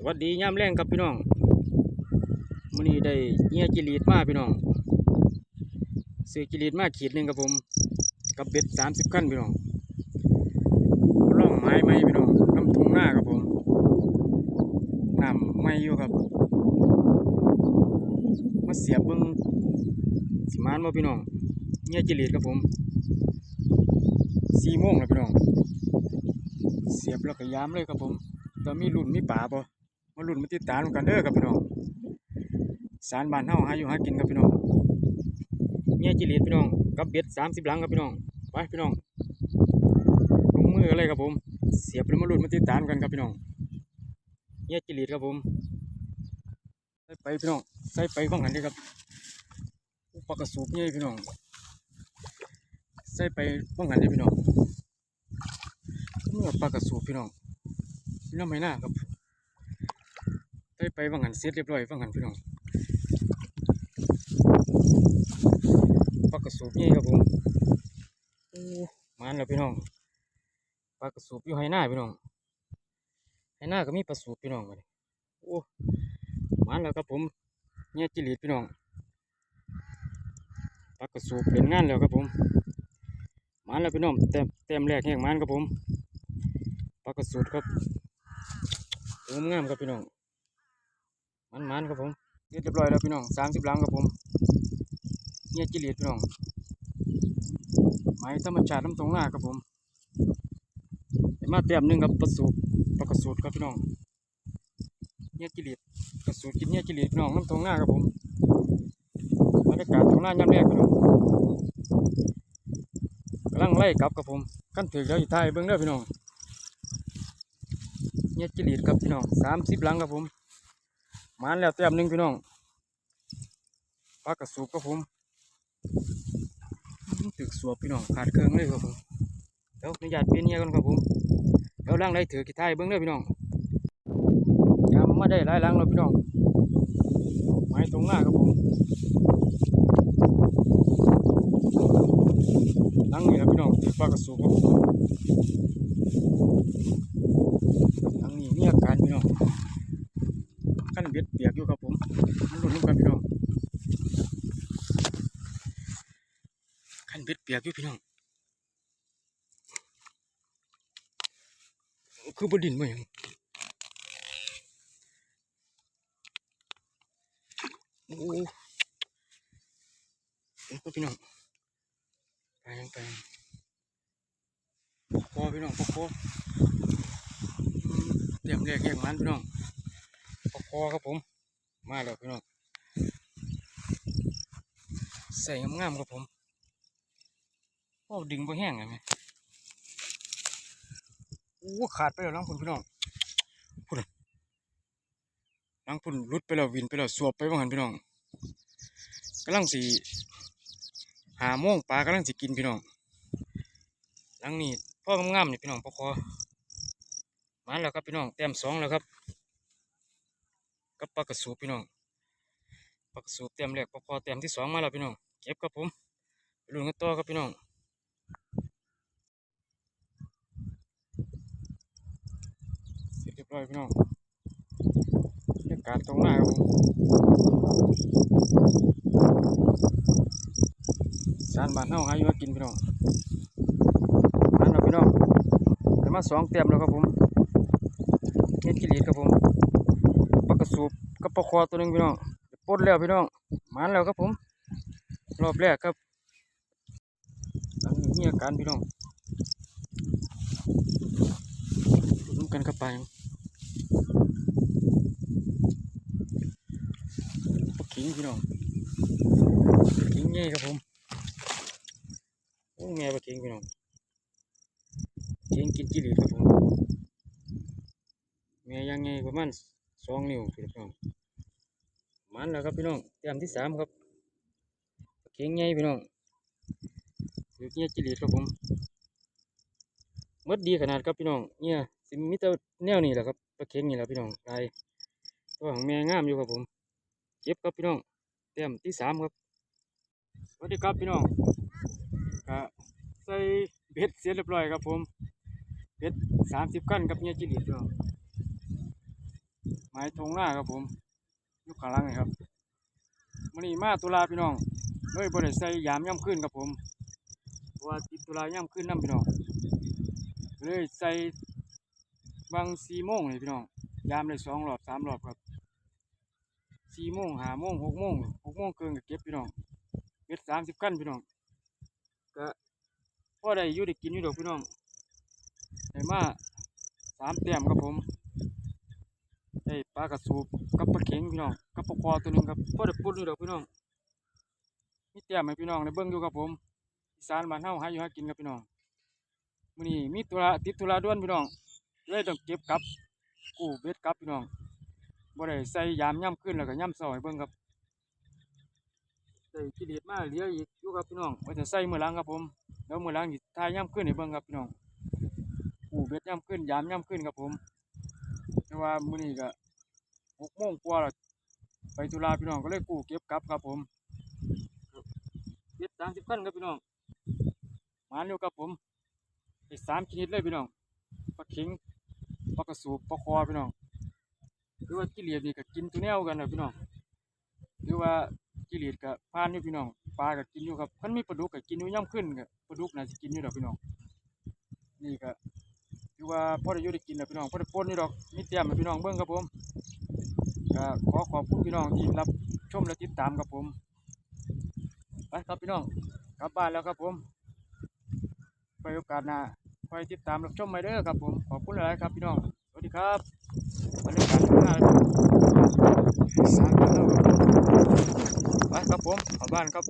สวัสดียามแรงครับพี่น้องมื้อนี้ได้เงี้ยจิลีดมาพี่น้องซื้อจิลีดมาขีดหนึ่งครับผมกับเบ็ดสามสิบขั้นพี่น้องล่องไม้ไม้พี่น้องน้ำทุ่งหน้าครับผมน้ำไม่อยู่ครับ มาเสียบเบิ้งสิมานมาพี่น้องเงี้ยจิลีดครับผมสี่โมงแล้วพี่น้องเสียบแล้วก็ย้ำเลยครับผมตอนมีรุ่นมีป่าปะ มารุ่นมาติดตามกันเด้อครับพี่น้องสารบ้านเฮาหาอยู่หากินครับพี่น้องเมียจิลีดพี่น้องกับเบ็ดสามสิบหลังครับพี่น้องไปพี่น้องลงมืออะไรครับผม เสียบแล้วมารุ่นมาติดตามกันครับพี่น้องเมียจิลีดครับผมใส่ไปพี่น้องใส่ไปฟังกันดีครับอุปกระสูบเนี่ยพี่น้องใส่ไปฟังกันดีพี่น้องเมื่อปากกระสูบพี่น้องพี่น้องไม่น่าครับ ได้ไปวังหันเสร็จเรียบร้อยวังหันพี่น้องปลากระสูบนี่ครับผมโอ้มันแล้วพี่น้องปลากระสูบอยู่ไหหน้าพี่น้องไหหน้าก็มีปลาสูบพี่น้องเลยโอ้มันแล้วครับผมเนี่ยจิลีดพี่น้องปลากระสูบเป็นงานแล้วครับผมมันแล้วพี่น้องเต็มเต็มแรกแห่งมันครับผมปลากระสุดครับตัวงามครับพี่น้อง มันมันครับผมเรียบร้อยแล้วพี่น้องสามสิบลังครับผมเนี่ยจิเลียดพี่น้องไม้ธรรมชาติน้ำตรงหน้าครับผมมาเตรียมหนึ่งครับปลาสูบปลากระสุดครับพี่น้องเนี่ยจิเลียดกระสุดกินเนี่ยจิเลียดพี่น้องน้ำตรงหน้าครับผมบรรยากาศตรงหน้าย่ำแรกพี่น้องกำลังไล่กลับครับผมขั้นถึงแล้วอยู่ท้ายเบื้องเด้อพี่น้องเนี่ยจิลีดครับพี่น้องสามสิบลังครับผม มานแล้วเต็มหนึ่งพี่น้องปลากระสูบครับผมตึกสวบพี่น้องขาดเครื่องเลยครับผมเดี๋ยวอนุญาตเปลี่ยนเงียกันครับผมเดี๋ยวล่างได้ถือกี่ท้ายเบิ้งเด้อพี่น้องยามมาได้หลายหลังแล้วพี่น้องไม้ตรงหน้าครับผมหลังนี้นะพี่น้องถือปลากระสูบครับผมทางนี้มีอาการพี่น้องขั้นเบ็ดเปียกอยู่ครับผ มันหลุดลงกันพี่น้องขั้นเบ็ดเปียกอยู่พี่น้องคือบดินมาอย่างโอ้โหเอ้ยพี่น้องไปยังไปยังปอกคอพี่น้องปอกคอเตรียมเรียกเรียกมันพี่น้องปอกคอครับผม มาแล้วพี่น้องใส่งามๆครับผมโอ้ดึงไปแห้งเลยไหมโอ้ขาดไปแล้วน้องคุณพี่น้องพุ่นน้องพุ่นรุดไปแล้ววินไปแล้วสวบไปบ้างหันพี่น้องกำลังสีหาโมงปลากำลังสิกินพี่น้องหลังนี้พ่องามๆนี่พี่น้องปอคอมาแล้วครับพี่น้องเต็มสองแล้วครับ กับปลากระสูบพี่น้องปลากระสูบเต็มแรกปลาคอเต็มที่สองมาแล้วพี่น้องเก็บครับผมลุ้นกันต่อครับพี่น้องเสร็จเรียบร้อยพี่น้องบรรยากาศตรงหน้าครับผมสารบ้านเฮาหาอยู่หากินพี่น้องมาแล้วพี่น้องมาสองเต็มแล้วครับผมเฮ็ดกิเลสครับผม ปลากระสูบกับปลาคอตัวหนึงพี่น้องปลดแล้วพี่น้องหมานแล้วครับผม รอบแรกครับหลังนี้อาการพี่น้องลุ้นกันครับไปปลาขิงพี่น้องปลาขิงใหญ่ครับผมโอ้แม่ปลาขิงพี่น้องเขิงกินกิเลสครับผมแม่ยังไงประมาณ สองนิ้วพี่น้องมันแล้วครับพี่น้องเตรียมที่สามครับเข่งใหญ่พี่น้องถือเนี่ยจิลีครับผมมดดีขนาดครับพี่น้องเนี่ยสิมิตรแนวนี่แหละครับปลาเข่งนี่แหละพี่น้องลายตัวของแม่งามอยู่ครับผมเก็บครับพี่น้องเตรียมที่สามครับสวัสดีครับพี่น้องก็ใส่เบ็ดเสร็จเรียบร้อยครับผมเบ็ดสามสิบกั้นกับเนี่ยจิลีพี่น้อง หายทงหน้าครับผมยู่ข้าลังนี่ครับมื้อนี้มาตุลาพี่น้องเลยบ่ได้ใส่ยามย่ำขึ้นครับผมว่าติดตุลาย่ำขึ้นนํพี่น้องเลยใส่บาง4โมงนี่พี่น้องยามได้สองรอบสามรอบครับ4โมง5โมง6โมง6โมงครึ่งก็เก็บพี่น้องเบ็ด30คันพี่น้องก็พ่อได้อยู่ได้กินอยู่ดอกพี่น้องได้มาสามแต้มครับผม ได้ปลากระสูบกับปลาเข็งพี่น้องกับปลาคอตัวนึงครับพอได้ปุ่นอยู่ดอกพี่น้องมีแต้มให้พี่น้องได้เบิ่งอยู่ครับผมอีสานบ้านเฮาหาอยู่หากินครับพี่น้องมื้อนี้มีธุระติดธุระด่วนพี่น้องเลยต้องเก็บกลับกูเบ็ดกลับพี่น้องบ่ได้ใส่ยามย่ำขึ้นแล้วก็ย่ำเช้าให้เบิ่งครับได้กิเลสมาเหลืออีกอยู่ครับพี่น้องไว้จะใส่มื้อหลังครับผมแล้วมื้อหลังทายย่ำขึ้นให้เบิ่งครับพี่น้องกูเบ็ดย่ำขึ้นยามย่ำขึ้นครับผม ว่ามื้อนี้ก็หกโมงกว่าแล้วไปธุระพี่น้องก็เลยกู้เก็บกลับครับผมเก็บสามสิบคันครับพี่น้องหมาเร็วครับผมไอ้สามชนิดเลยพี่น้องปลาเข็งปลากระสูบปลาคอพี่น้องหรือว่ากิเลสนี่ก็กินตัวแนวกันนะพี่น้องหรือว่ากิเลสก็พานอยู่พี่น้องปลาก็กินอยู่ครับคันมีปลาดุกก็กินอยู่ย่ำขึ้นก็ปลาดุกน่าสิกินอยู่ดอกพี่น้องนี่ก็ ว่าพ่อได้ยู่ได้กินแล้วพี่น้องพ่อได้ปนนี่ดอกมีเตรียมให้พี่น้องเบิ่งครับผมก็ขอขอบคุณพี่น้องที่รับชมและติดตามครับผมไปครับพี่น้องกลับบ้านแล้วครับผม ไปโอกาสหน้าคอยติดตามรับชมใหม่เด้อครับผมขอบคุณหลายครับพี่น้องสวัสดีครับบรรยากาศข้างหน้าเลยครับสามกิโลครับไปครับผมกลับบ้านครับ